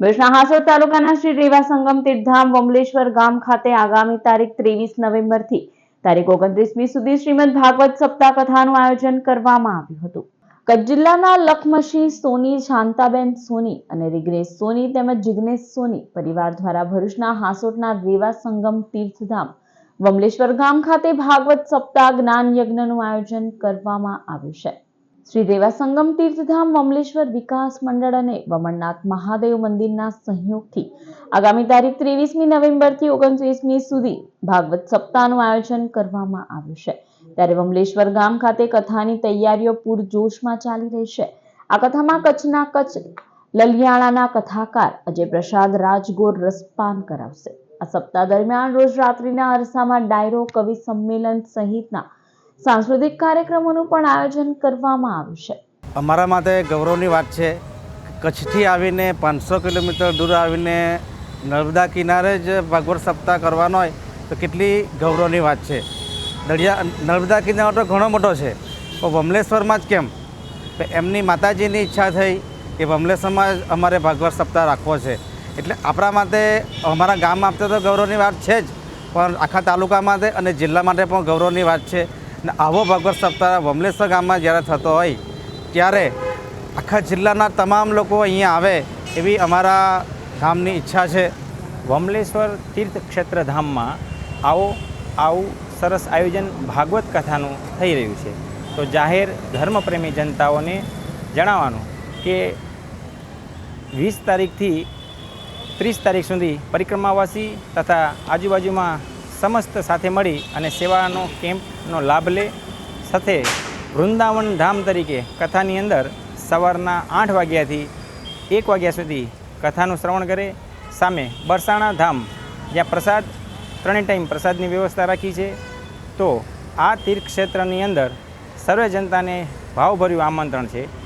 હાસોદ તાલુકાના શ્રી રેવા સંગમ તીર્થધામ વમલેશ્વર ગામ ખાતે આગામી તારીખ ત્રેવીસ નવેમ્બરથી તારીખ ઓગણત્રીસમી સુધી શ્રીમદ ભાગવત સપ્તાહ કથાનું આયોજન કરવામાં આવ્યું હતું. કચ્છ જિલ્લાના લખમશી, સોની, શાંતાબેન સોની અને રિગ્નેશ સોની તેમજ જિગ્નેશ સોની પરિવાર દ્વારા ભરૂચના હાસોટના રેવા સંગમ તીર્થધામ વમલેશ્વર ગામ ખાતે ભાગવત સપ્તાહ જ્ઞાન યજ્ઞનું આયોજન કરવામાં આવ્યું છે. શ્રી દેવાસંગમ તીર્થધામ વમલેશ્વર વિકાસ મંડળ અને વમણનાથ મહાદેવ મંદિરના સહયોગથી આગામી તારીખ ત્રેવીસમી નવેમ્બરથી ઓગણત્રીસમી સુધી ભાગવત સપ્તાહનું આયોજન કરવામાં આવ્યું છે. ત્યારે વમલેશ્વર ગામ ખાતે કથાની તૈયારીઓ પૂરજોશમાં ચાલી રહી છે. આ કથામાં કચ્છના કચ્છ લલિયાણાના કથાકાર અજય પ્રસાદ રાજગોર રસપાન કરાવશે. આ સપ્તાહ દરમિયાન રોજ રાત્રિના અરસામાં ડાયરો, કવિ સંમેલન સહિતના સાંસ્કૃતિક કાર્યક્રમોનું પણ આયોજન કરવામાં આવ્યું છે. અમારા માટે ગૌરવની વાત છે. કચ્છથી આવીને પાંચસો કિલોમીટર દૂર આવીને નર્મદા કિનારે જ ભાગવત સપ્તાહ કરવાનો હોય તો કેટલી ગૌરવની વાત છે. દરિયા, નર્મદા કિનારો તો ઘણો મોટો છે. પણ વમલેશ્વરમાં જ કેમ? એમની માતાજીની ઈચ્છા થઈ કે વમલેશ્વરમાં જ અમારે ભાગવત સપ્તાહ રાખવો છે. એટલે આપણા માટે, અમારા ગામ માટે તો ગૌરવની વાત છે જ. પણ આખા તાલુકા માટે અને જિલ્લા માટે પણ ગૌરવની વાત છે. અને આવો ભગવત સપ્તાહ વમલેશ્વર ગામમાં જ્યારે થતો હોય, ત્યારે આખા જિલ્લાના તમામ લોકો અહીંયા આવે એવી અમારા ગામની ઈચ્છા છે. વમલેશ્વર તીર્થ ક્ષેત્ર ધામમાં આવો, આવું સરસ આયોજન ભાગવત કથાનું થઈ રહ્યું છે. તો જાહેર ધર્મપ્રેમી જનતાઓને જણાવવાનું કે વીસ તારીખથી ત્રીસ તારીખ સુધી પરિક્રમાવાસી તથા આજુબાજુમાં સમસ્ત સાથે મળી અને સેવાનો કેમ્પનો લાભ લે. સાથે વૃંદાવન ધામ તરીકે કથાની અંદર સવારના આઠ વાગ્યાથી એક વાગ્યા સુધી કથાનું શ્રવણ કરે. સામે બરસાણા ધામ, જ્યાં પ્રસાદ, ત્રણેય ટાઈમ પ્રસાદની વ્યવસ્થા રાખી છે. તો આ તીર્થક્ષેત્રની અંદર સર્વે જનતાને ભાવભર્યું આમંત્રણ છે.